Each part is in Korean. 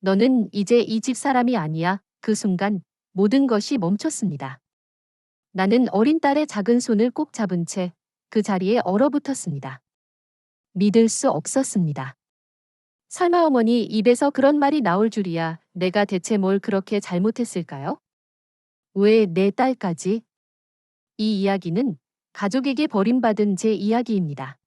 너는 이제 이 집 사람이 아니야. 그 순간 모든 것이 멈췄습니다. 나는 어린 딸의 작은 손을 꼭 잡은 채 그 자리에 얼어붙었습니다. 믿을 수 없었습니다. 설마 어머니 입에서 그런 말이 나올 줄이야. 내가 대체 뭘 그렇게 잘못했을까요? 왜 내 딸까지? 이 이야기는 가족에게 버림받은 제 이야기입니다.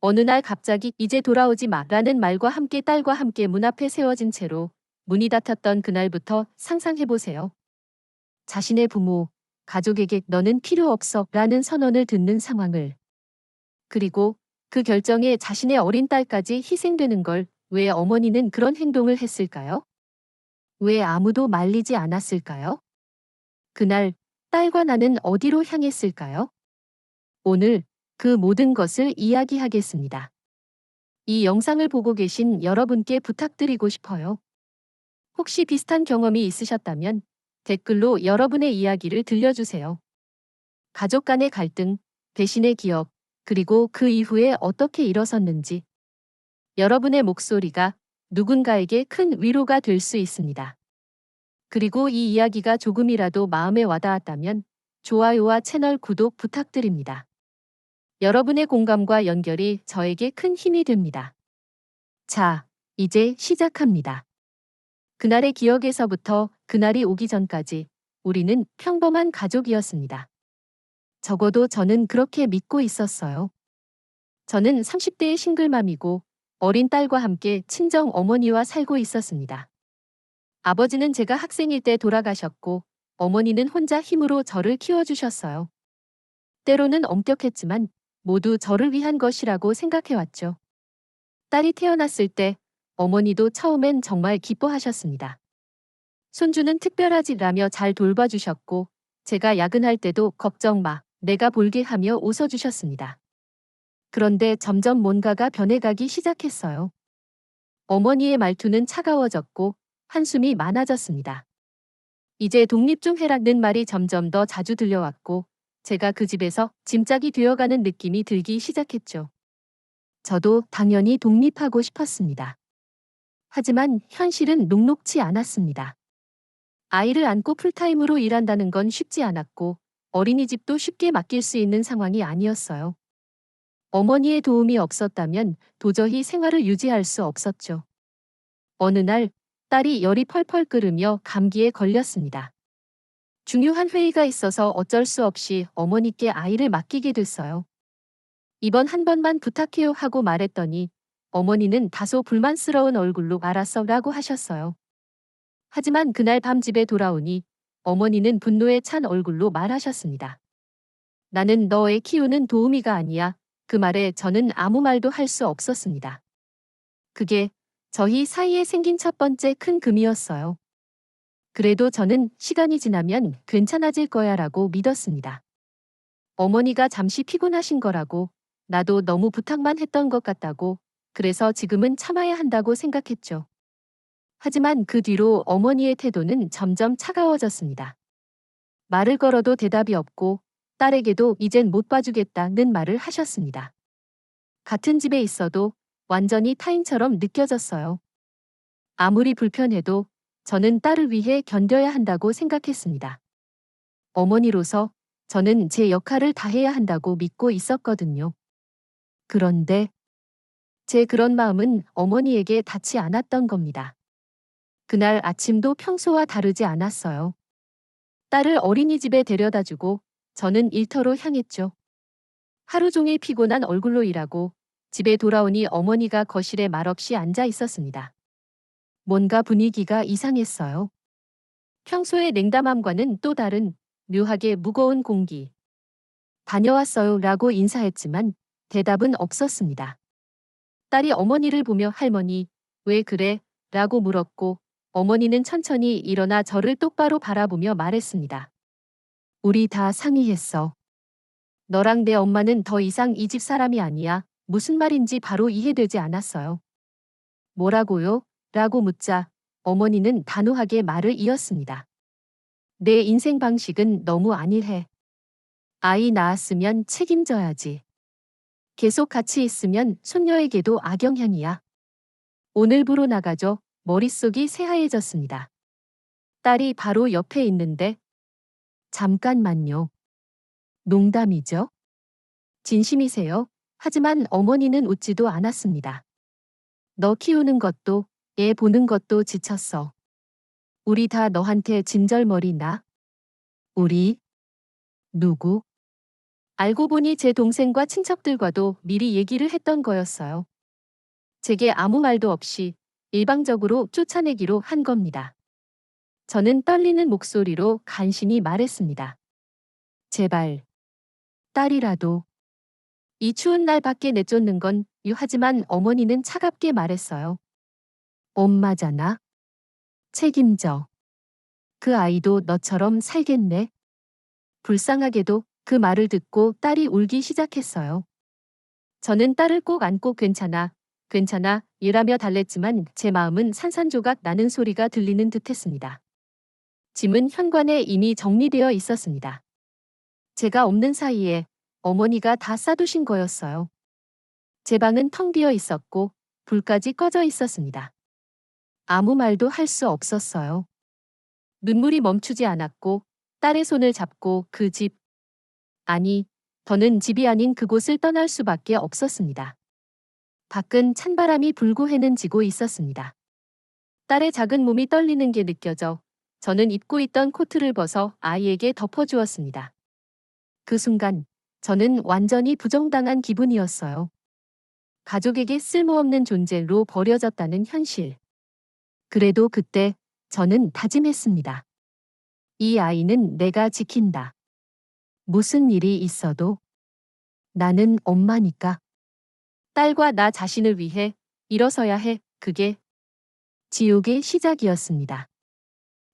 어느 날 갑자기 이제 돌아오지 마 라는 말과 함께 딸과 함께 문 앞에 세워진 채로 문이 닫혔던 그날부터 상상해보세요. 자신의 부모, 가족에게 너는 필요 없어 라는 선언을 듣는 상황을. 그리고 그 결정에 자신의 어린 딸까지 희생되는 걸 왜 어머니는 그런 행동을 했을까요? 왜 아무도 말리지 않았을까요? 그날 딸과 나는 어디로 향했을까요? 오늘 그 모든 것을 이야기하겠습니다. 이 영상을 보고 계신 여러분께 부탁드리고 싶어요. 혹시 비슷한 경험이 있으셨다면 댓글로 여러분의 이야기를 들려주세요. 가족 간의 갈등, 배신의 기억, 그리고 그 이후에 어떻게 일어섰는지 여러분의 목소리가 누군가에게 큰 위로가 될 수 있습니다. 그리고 이 이야기가 조금이라도 마음에 와닿았다면 좋아요와 채널 구독 부탁드립니다. 여러분의 공감과 연결이 저에게 큰 힘이 됩니다. 자, 이제 시작합니다. 그날의 기억에서부터 그날이 오기 전까지 우리는 평범한 가족이었습니다. 적어도 저는 그렇게 믿고 있었어요. 저는 30대의 싱글맘이고 어린 딸과 함께 친정 어머니와 살고 있었습니다. 아버지는 제가 학생일 때 돌아가셨고 어머니는 혼자 힘으로 저를 키워주셨어요. 때로는 엄격했지만 모두 저를 위한 것이라고 생각해왔죠. 딸이 태어났을 때 어머니도 처음엔 정말 기뻐하셨습니다. 손주는 특별하지라며 잘 돌봐주셨고 제가 야근할 때도 걱정 마, 내가 볼게 하며 웃어주셨습니다. 그런데 점점 뭔가가 변해가기 시작했어요. 어머니의 말투는 차가워졌고 한숨이 많아졌습니다. 이제 독립 좀 해라는 말이 점점 더 자주 들려왔고 제가 그 집에서 짐짝이 되어가는 느낌이 들기 시작했죠. 저도 당연히 독립하고 싶었습니다. 하지만 현실은 녹록치 않았습니다. 아이를 안고 풀타임으로 일한다는 건 쉽지 않았고 어린이집도 쉽게 맡길 수 있는 상황이 아니었어요. 어머니의 도움이 없었다면 도저히 생활을 유지할 수 없었죠. 어느 날 딸이 열이 펄펄 끓으며 감기에 걸렸습니다. 중요한 회의가 있어서 어쩔 수 없이 어머니께 아이를 맡기게 됐어요. 이번 한 번만 부탁해요 하고 말했더니 어머니는 다소 불만스러운 얼굴로 알았어 라고 하셨어요. 하지만 그날 밤 집에 돌아오니 어머니는 분노에 찬 얼굴로 말하셨습니다. 나는 너의 키우는 도우미가 아니야. 그 말에 저는 아무 말도 할 수 없었습니다. 그게 저희 사이에 생긴 첫 번째 큰 금이었어요. 그래도 저는 시간이 지나면 괜찮아질 거야 라고 믿었습니다. 어머니가 잠시 피곤하신 거라고 나도 너무 부탁만 했던 것 같다고 그래서 지금은 참아야 한다고 생각했죠. 하지만 그 뒤로 어머니의 태도는 점점 차가워졌습니다. 말을 걸어도 대답이 없고 딸에게도 이젠 못 봐주겠다는 말을 하셨습니다. 같은 집에 있어도 완전히 타인처럼 느껴졌어요. 아무리 불편해도 저는 딸을 위해 견뎌야 한다고 생각했습니다. 어머니로서 저는 제 역할을 다해야 한다고 믿고 있었거든요. 그런데 제 그런 마음은 어머니에게 닿지 않았던 겁니다. 그날 아침도 평소와 다르지 않았어요. 딸을 어린이집에 데려다 주고 저는 일터로 향했죠. 하루 종일 피곤한 얼굴로 일하고 집에 돌아오니 어머니가 거실에 말없이 앉아 있었습니다. 뭔가 분위기가 이상했어요. 평소의 냉담함과는 또 다른 묘하게 무거운 공기. 다녀왔어요 라고 인사했지만 대답은 없었습니다. 딸이 어머니를 보며 할머니, 왜 그래? 라고 물었고 어머니는 천천히 일어나 저를 똑바로 바라보며 말했습니다. 우리 다 상의했어. 너랑 내 엄마는 더 이상 이 집 사람이 아니야. 무슨 말인지 바로 이해되지 않았어요. 뭐라고요? 라고 묻자 어머니는 단호하게 말을 이었습니다. 내 인생 방식은 너무 안일해. 아이 낳았으면 책임져야지. 계속 같이 있으면 손녀에게도 악영향이야. 오늘부로 나가죠. 머릿속이 새하얘졌습니다. 딸이 바로 옆에 있는데 잠깐만요. 농담이죠? 진심이세요? 하지만 어머니는 웃지도 않았습니다. 너 키우는 것도 애 보는 것도 지쳤어. 우리 다 너한테 진절머리 나? 우리? 누구? 알고 보니 제 동생과 친척들과도 미리 얘기를 했던 거였어요. 제게 아무 말도 없이 일방적으로 쫓아내기로 한 겁니다. 저는 떨리는 목소리로 간신히 말했습니다. 제발, 딸이라도. 이 추운 날 밖에 내쫓는 건 유하지만 어머니는 차갑게 말했어요. 엄마잖아. 책임져. 그 아이도 너처럼 살겠네. 불쌍하게도 그 말을 듣고 딸이 울기 시작했어요. 저는 딸을 꼭 안고 괜찮아, 괜찮아, 이라며 달랬지만 제 마음은 산산조각 나는 소리가 들리는 듯 했습니다. 짐은 현관에 이미 정리되어 있었습니다. 제가 없는 사이에 어머니가 다 싸두신 거였어요. 제 방은 텅 비어 있었고 불까지 꺼져 있었습니다. 아무 말도 할 수 없었어요. 눈물이 멈추지 않았고 딸의 손을 잡고 그 집, 아니, 더는 집이 아닌 그곳을 떠날 수밖에 없었습니다. 밖은 찬바람이 불고 해는 지고 있었습니다. 딸의 작은 몸이 떨리는 게 느껴져 저는 입고 있던 코트를 벗어 아이에게 덮어주었습니다. 그 순간 저는 완전히 부정당한 기분이었어요. 가족에게 쓸모없는 존재로 버려졌다는 현실. 그래도 그때 저는 다짐했습니다. 이 아이는 내가 지킨다. 무슨 일이 있어도 나는 엄마니까. 딸과 나 자신을 위해 일어서야 해. 그게 지옥의 시작이었습니다.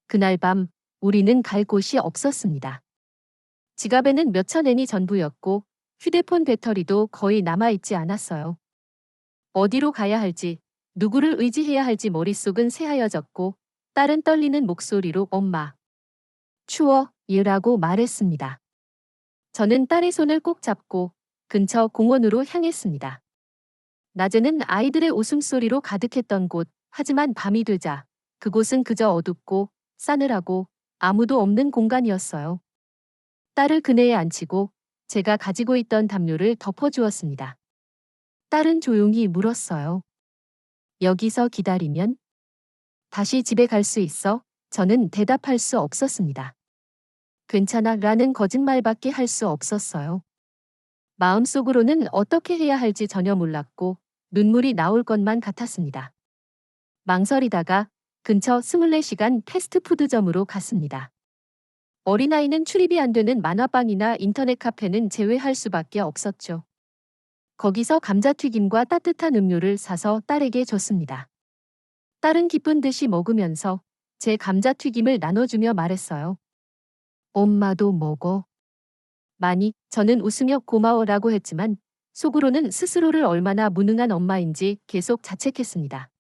그날 밤 우리는 갈 곳이 없었습니다. 지갑에는 몇천 엔이 전부였고 휴대폰 배터리도 거의 남아있지 않았어요. 어디로 가야 할지, 누구를 의지해야 할지 머릿속은 새하여졌고 딸은 떨리는 목소리로 엄마. 추워, 이라고 말했습니다. 저는 딸의 손을 꼭 잡고 근처 공원으로 향했습니다. 낮에는 아이들의 웃음소리로 가득했던 곳, 하지만 밤이 되자 그곳은 그저 어둡고 싸늘하고 아무도 없는 공간이었어요. 딸을 그네에 앉히고 제가 가지고 있던 담요를 덮어주었습니다. 딸은 조용히 물었어요. 여기서 기다리면? 다시 집에 갈 수 있어? 저는 대답할 수 없었습니다. 괜찮아 라는 거짓말밖에 할 수 없었어요. 마음속으로는 어떻게 해야 할지 전혀 몰랐고 눈물이 나올 것만 같았습니다. 망설이다가 근처 24시간 패스트푸드점으로 갔습니다. 어린아이는 출입이 안 되는 만화방이나 인터넷 카페는 제외할 수밖에 없었죠. 거기서 감자튀김과 따뜻한 음료를 사서 딸에게 줬습니다. 딸은 기쁜 듯이 먹으면서 제 감자튀김을 나눠주며 말했어요. 엄마도 먹어. 많이 저는 웃으며 고마워라고 했지만 속으로는 스스로를 얼마나 무능한 엄마인지 계속 자책했습니다.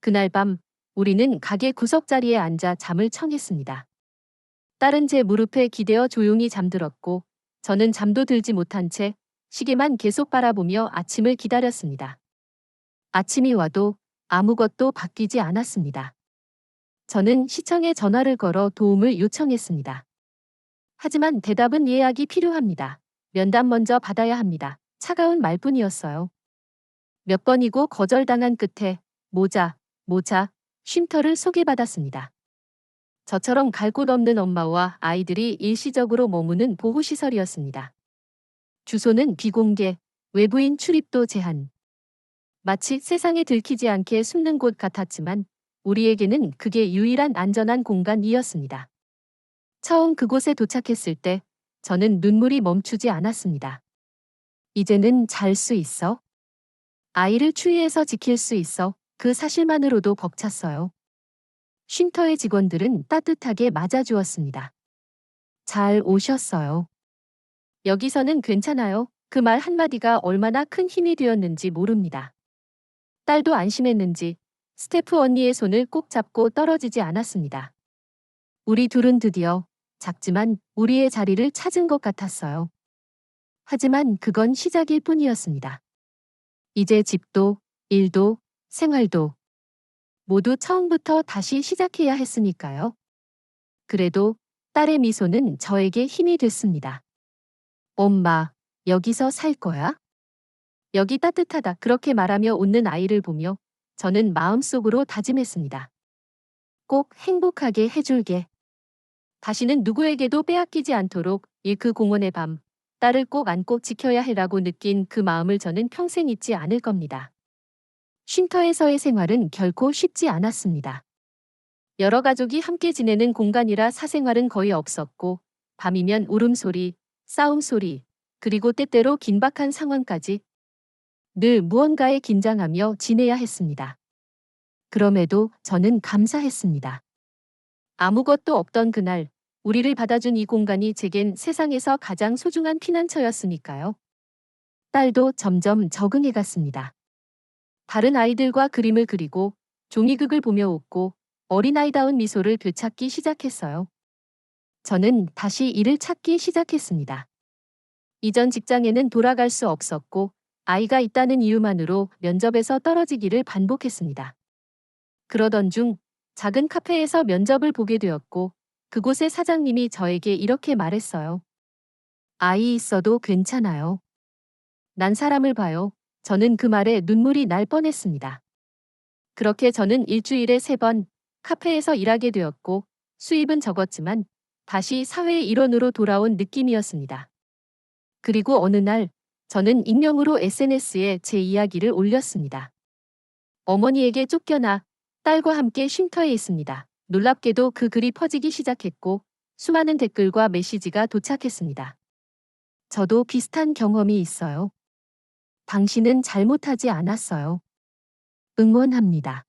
그날 밤 우리는 가게 구석자리에 앉아 잠을 청했습니다. 딸은 제 무릎에 기대어 조용히 잠들었고 저는 잠도 들지 못한 채 시계만 계속 바라보며 아침을 기다렸습니다. 아침이 와도 아무것도 바뀌지 않았습니다. 저는 시청에 전화를 걸어 도움을 요청했습니다. 하지만 대답은 예약이 필요합니다. 면담 먼저 받아야 합니다. 차가운 말뿐이었어요. 몇 번이고 거절당한 끝에 모자, 모자, 쉼터를 소개받았습니다. 저처럼 갈 곳 없는 엄마와 아이들이 일시적으로 머무는 보호시설이었습니다. 주소는 비공개, 외부인 출입도 제한. 마치 세상에 들키지 않게 숨는 곳 같았지만 우리에게는 그게 유일한 안전한 공간이었습니다. 처음 그곳에 도착했을 때 저는 눈물이 멈추지 않았습니다. 이제는 잘 수 있어? 아이를 추위에서 지킬 수 있어 그 사실만으로도 벅찼어요. 쉼터의 직원들은 따뜻하게 맞아주었습니다. 잘 오셨어요. 여기서는 괜찮아요. 그 말 한마디가 얼마나 큰 힘이 되었는지 모릅니다. 딸도 안심했는지 스태프 언니의 손을 꼭 잡고 떨어지지 않았습니다. 우리 둘은 드디어 작지만 우리의 자리를 찾은 것 같았어요. 하지만 그건 시작일 뿐이었습니다. 이제 집도, 일도, 생활도 모두 처음부터 다시 시작해야 했으니까요. 그래도 딸의 미소는 저에게 힘이 됐습니다. 엄마, 여기서 살 거야? 여기 따뜻하다. 그렇게 말하며 웃는 아이를 보며 저는 마음속으로 다짐했습니다. 꼭 행복하게 해줄게. 다시는 누구에게도 빼앗기지 않도록 일크 공원의 밤, 딸을 꼭 안고 지켜야 해라고 느낀 그 마음을 저는 평생 잊지 않을 겁니다. 쉼터에서의 생활은 결코 쉽지 않았습니다. 여러 가족이 함께 지내는 공간이라 사생활은 거의 없었고, 밤이면 울음소리, 싸움 소리, 그리고 때때로 긴박한 상황까지 늘 무언가에 긴장하며 지내야 했습니다. 그럼에도 저는 감사했습니다. 아무것도 없던 그날, 우리를 받아준 이 공간이 제겐 세상에서 가장 소중한 피난처였으니까요. 딸도 점점 적응해 갔습니다. 다른 아이들과 그림을 그리고 종이극을 보며 웃고 어린아이다운 미소를 되찾기 시작했어요. 저는 다시 일을 찾기 시작했습니다. 이전 직장에는 돌아갈 수 없었고 아이가 있다는 이유만으로 면접에서 떨어지기를 반복했습니다. 그러던 중 작은 카페에서 면접을 보게 되었고 그곳의 사장님이 저에게 이렇게 말했어요. 아이 있어도 괜찮아요. 난 사람을 봐요. 저는 그 말에 눈물이 날 뻔했습니다. 그렇게 저는 일주일에 세 번 카페에서 일하게 되었고 수입은 적었지만 다시 사회의 일원으로 돌아온 느낌이었습니다. 그리고 어느 날 저는 익명으로 SNS에 제 이야기를 올렸습니다. 어머니에게 쫓겨나 딸과 함께 쉼터에 있습니다. 놀랍게도 그 글이 퍼지기 시작했고 수많은 댓글과 메시지가 도착했습니다. 저도 비슷한 경험이 있어요. 당신은 잘못하지 않았어요. 응원합니다.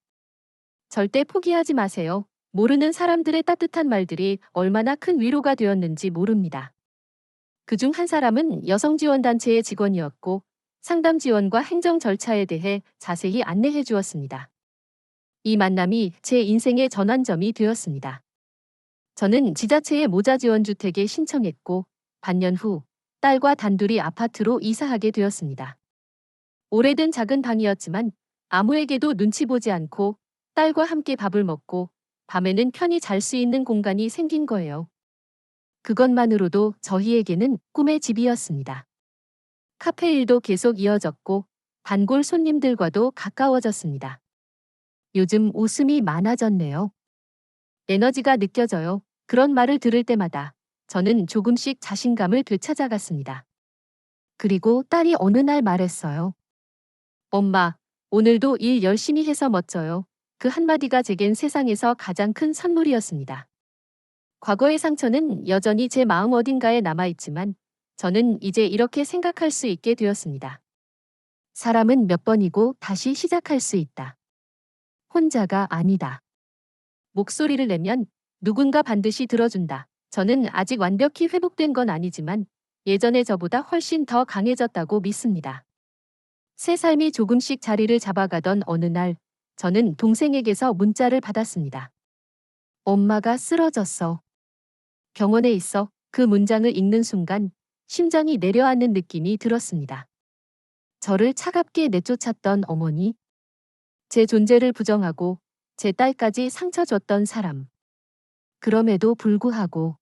절대 포기하지 마세요. 모르는 사람들의 따뜻한 말들이 얼마나 큰 위로가 되었는지 모릅니다. 그중 한 사람은 여성지원단체의 직원이었고 상담 지원과 행정 절차에 대해 자세히 안내해 주었습니다. 이 만남이 제 인생의 전환점이 되었습니다. 저는 지자체의 모자 지원 주택에 신청했고 반년 후 딸과 단둘이 아파트로 이사하게 되었습니다. 오래된 작은 방이었지만 아무에게도 눈치 보지 않고 딸과 함께 밥을 먹고 밤에는 편히 잘 수 있는 공간이 생긴 거예요. 그것만으로도 저희에게는 꿈의 집이었습니다. 카페 일도 계속 이어졌고 단골 손님들과도 가까워졌습니다. 요즘 웃음이 많아졌네요. 에너지가 느껴져요. 그런 말을 들을 때마다 저는 조금씩 자신감을 되찾아갔습니다. 그리고 딸이 어느 날 말했어요. 엄마, 오늘도 일 열심히 해서 멋져요. 그 한마디가 제겐 세상에서 가장 큰 선물이었습니다. 과거의 상처는 여전히 제 마음 어딘가에 남아있지만 저는 이제 이렇게 생각할 수 있게 되었습니다. 사람은 몇 번이고 다시 시작할 수 있다. 혼자가 아니다. 목소리를 내면 누군가 반드시 들어준다. 저는 아직 완벽히 회복된 건 아니지만 예전의 저보다 훨씬 더 강해졌다고 믿습니다. 새 삶이 조금씩 자리를 잡아가던 어느 날 저는 동생에게서 문자를 받았습니다. 엄마가 쓰러졌어. 병원에 있어 그 문장을 읽는 순간 심장이 내려앉는 느낌이 들었습니다. 저를 차갑게 내쫓았던 어머니, 제 존재를 부정하고 제 딸까지 상처 줬던 사람. 그럼에도 불구하고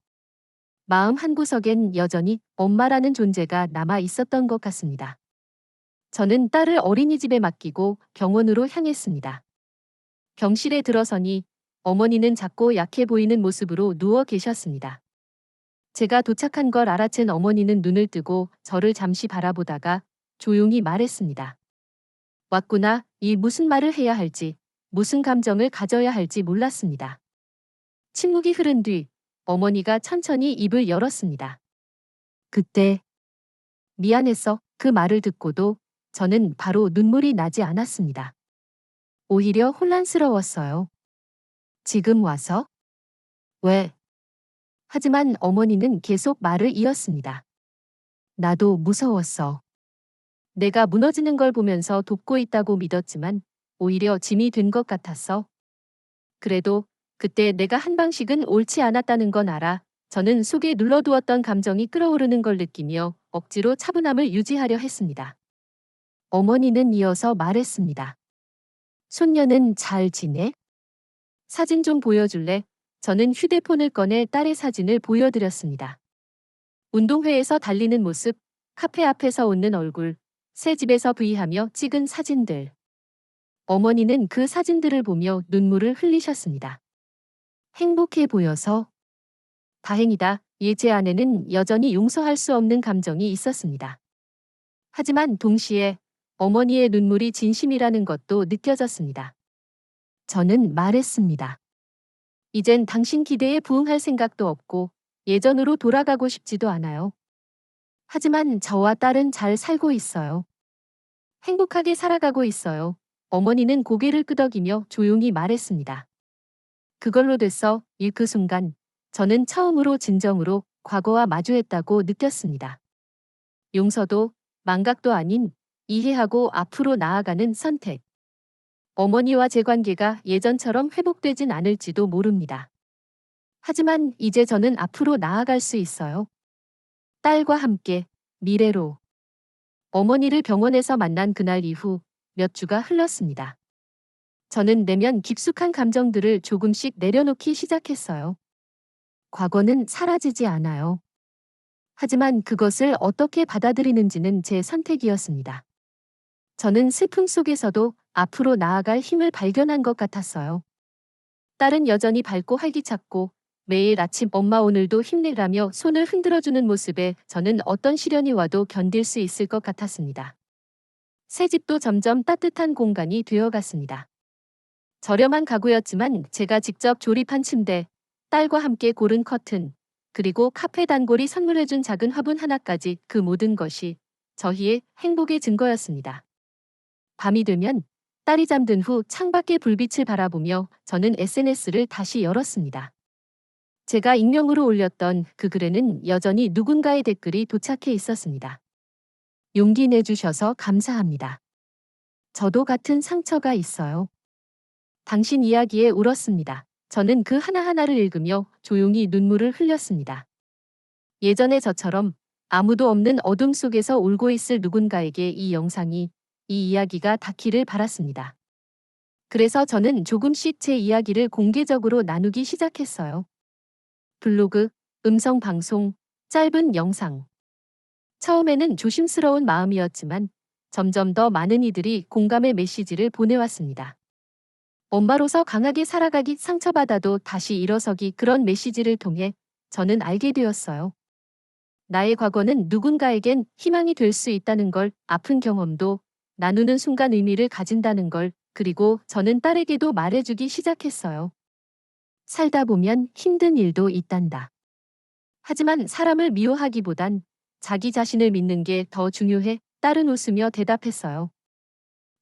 마음 한구석엔 여전히 엄마라는 존재가 남아 있었던 것 같습니다. 저는 딸을 어린이집에 맡기고 병원으로 향했습니다. 병실에 들어서니 어머니는 작고 약해 보이는 모습으로 누워 계셨습니다. 제가 도착한 걸 알아챈 어머니는 눈을 뜨고 저를 잠시 바라보다가 조용히 말했습니다. 왔구나, 이 무슨 말을 해야 할지, 무슨 감정을 가져야 할지 몰랐습니다. 침묵이 흐른 뒤 어머니가 천천히 입을 열었습니다. 그때 미안했어 그 말을 듣고도 저는 바로 눈물이 나지 않았습니다. 오히려 혼란스러웠어요. 지금 와서? 왜? 하지만 어머니는 계속 말을 이었습니다. 나도 무서웠어. 내가 무너지는 걸 보면서 돕고 있다고 믿었지만 오히려 짐이 된 것 같았어. 그래도 그때 내가 한 방식은 옳지 않았다는 건 알아. 저는 속에 눌러두었던 감정이 끓어오르는 걸 느끼며 억지로 차분함을 유지하려 했습니다. 어머니는 이어서 말했습니다. 손녀는 잘 지내? 사진 좀 보여줄래? 저는 휴대폰을 꺼내 딸의 사진을 보여드렸습니다. 운동회에서 달리는 모습, 카페 앞에서 웃는 얼굴, 새 집에서 브이하며 찍은 사진들. 어머니는 그 사진들을 보며 눈물을 흘리셨습니다. 행복해 보여서 다행이다. 예제 안에는 여전히 용서할 수 없는 감정이 있었습니다. 하지만 동시에 어머니의 눈물이 진심이라는 것도 느껴졌습니다. 저는 말했습니다. 이젠 당신 기대에 부응할 생각도 없고 예전으로 돌아가고 싶지도 않아요. 하지만 저와 딸은 잘 살고 있어요. 행복하게 살아가고 있어요. 어머니는 고개를 끄덕이며 조용히 말했습니다. 그걸로 됐어. 일그 순간 저는 처음으로 진정으로 과거와 마주했다고 느꼈습니다. 용서도 망각도 아닌 이해하고 앞으로 나아가는 선택. 어머니와 제 관계가 예전처럼 회복되진 않을지도 모릅니다. 하지만 이제 저는 앞으로 나아갈 수 있어요. 딸과 함께 미래로. 어머니를 병원에서 만난 그날 이후 몇 주가 흘렀습니다. 저는 내면 깊숙한 감정들을 조금씩 내려놓기 시작했어요. 과거는 사라지지 않아요. 하지만 그것을 어떻게 받아들이는지는 제 선택이었습니다. 저는 슬픔 속에서도 앞으로 나아갈 힘을 발견한 것 같았어요. 딸은 여전히 밝고 활기찼고 매일 아침 엄마 오늘도 힘내라며 손을 흔들어주는 모습에 저는 어떤 시련이 와도 견딜 수 있을 것 같았습니다. 새 집도 점점 따뜻한 공간이 되어갔습니다. 저렴한 가구였지만 제가 직접 조립한 침대, 딸과 함께 고른 커튼, 그리고 카페 단골이 선물해준 작은 화분 하나까지 그 모든 것이 저희의 행복의 증거였습니다. 밤이 되면 딸이 잠든 후 창밖의 불빛을 바라보며 저는 SNS를 다시 열었습니다. 제가 익명으로 올렸던 그 글에는 여전히 누군가의 댓글이 도착해 있었습니다. 용기 내주셔서 감사합니다. 저도 같은 상처가 있어요. 당신 이야기에 울었습니다. 저는 그 하나하나를 읽으며 조용히 눈물을 흘렸습니다. 예전의 저처럼 아무도 없는 어둠 속에서 울고 있을 누군가에게 이 영상이, 이 이야기가 닿기를 바랐습니다. 그래서 저는 조금씩 제 이야기를 공개적으로 나누기 시작했어요. 블로그, 음성 방송, 짧은 영상. 처음에는 조심스러운 마음이었지만 점점 더 많은 이들이 공감의 메시지를 보내왔습니다. 엄마로서 강하게 살아가기 상처받아도 다시 일어서기 그런 메시지를 통해 저는 알게 되었어요. 나의 과거는 누군가에겐 희망이 될 수 있다는 걸, 아픈 경험도 나누는 순간 의미를 가진다는 걸, 그리고 저는 딸에게도 말해주기 시작했어요. 살다 보면 힘든 일도 있단다. 하지만 사람을 미워하기보단 자기 자신을 믿는 게 더 중요해 딸은 웃으며 대답했어요.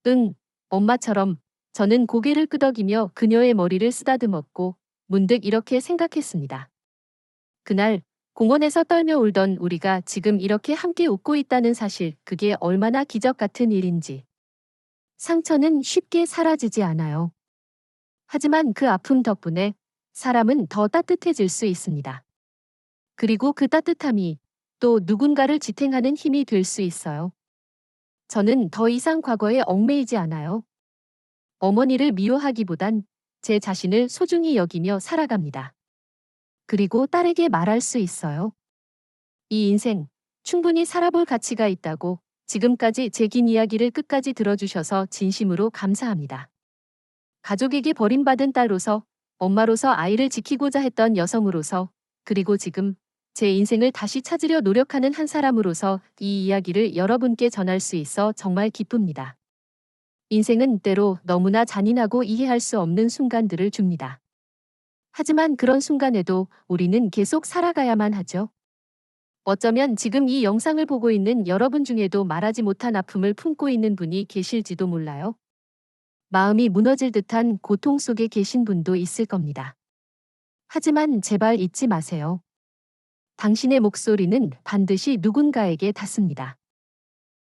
응, 엄마처럼 저는 고개를 끄덕이며 그녀의 머리를 쓰다듬었고 문득 이렇게 생각했습니다. 그날 공원에서 떨며 울던 우리가 지금 이렇게 함께 웃고 있다는 사실 그게 얼마나 기적 같은 일인지. 상처는 쉽게 사라지지 않아요. 하지만 그 아픔 덕분에 사람은 더 따뜻해질 수 있습니다. 그리고 그 따뜻함이 또 누군가를 지탱하는 힘이 될 수 있어요. 저는 더 이상 과거에 얽매이지 않아요. 어머니를 미워하기보단 제 자신을 소중히 여기며 살아갑니다. 그리고 딸에게 말할 수 있어요. 이 인생 충분히 살아볼 가치가 있다고 지금까지 제 긴 이야기를 끝까지 들어주셔서 진심으로 감사합니다. 가족에게 버림받은 딸로서 엄마로서 아이를 지키고자 했던 여성으로서 그리고 지금 제 인생을 다시 찾으려 노력하는 한 사람으로서 이 이야기를 여러분께 전할 수 있어 정말 기쁩니다. 인생은 때로 너무나 잔인하고 이해할 수 없는 순간들을 줍니다. 하지만 그런 순간에도 우리는 계속 살아가야만 하죠. 어쩌면 지금 이 영상을 보고 있는 여러분 중에도 말하지 못한 아픔을 품고 있는 분이 계실지도 몰라요. 마음이 무너질 듯한 고통 속에 계신 분도 있을 겁니다. 하지만 제발 잊지 마세요. 당신의 목소리는 반드시 누군가에게 닿습니다.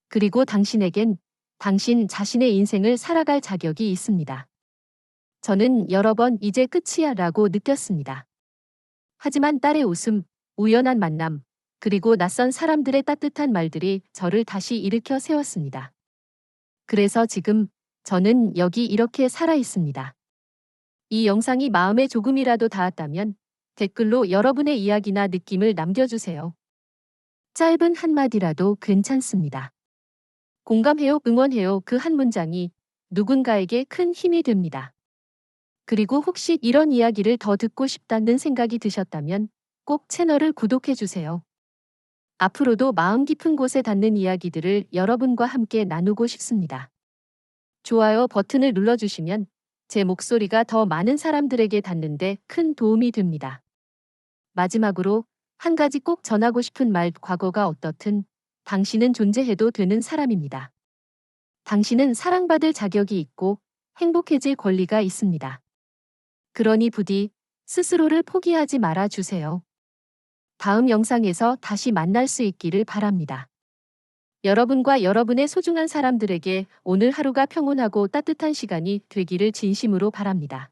그리고 당신에겐 당신 자신의 인생을 살아갈 자격이 있습니다. 저는 여러 번 이제 끝이야 라고 느꼈습니다. 하지만 딸의 웃음, 우연한 만남, 그리고 낯선 사람들의 따뜻한 말들이 저를 다시 일으켜 세웠습니다. 그래서 지금 저는 여기 이렇게 살아 있습니다. 이 영상이 마음에 조금이라도 닿았다면 댓글로 여러분의 이야기나 느낌을 남겨주세요. 짧은 한마디라도 괜찮습니다. 공감해요, 응원해요 그 한 문장이 누군가에게 큰 힘이 됩니다. 그리고 혹시 이런 이야기를 더 듣고 싶다는 생각이 드셨다면 꼭 채널을 구독해주세요. 앞으로도 마음 깊은 곳에 닿는 이야기들을 여러분과 함께 나누고 싶습니다. 좋아요 버튼을 눌러주시면 제 목소리가 더 많은 사람들에게 닿는데 큰 도움이 됩니다. 마지막으로 한 가지 꼭 전하고 싶은 말 과거가 어떻든 당신은 존재해도 되는 사람입니다. 당신은 사랑받을 자격이 있고 행복해질 권리가 있습니다. 그러니 부디 스스로를 포기하지 말아 주세요. 다음 영상에서 다시 만날 수 있기를 바랍니다. 여러분과 여러분의 소중한 사람들에게 오늘 하루가 평온하고 따뜻한 시간이 되기를 진심으로 바랍니다.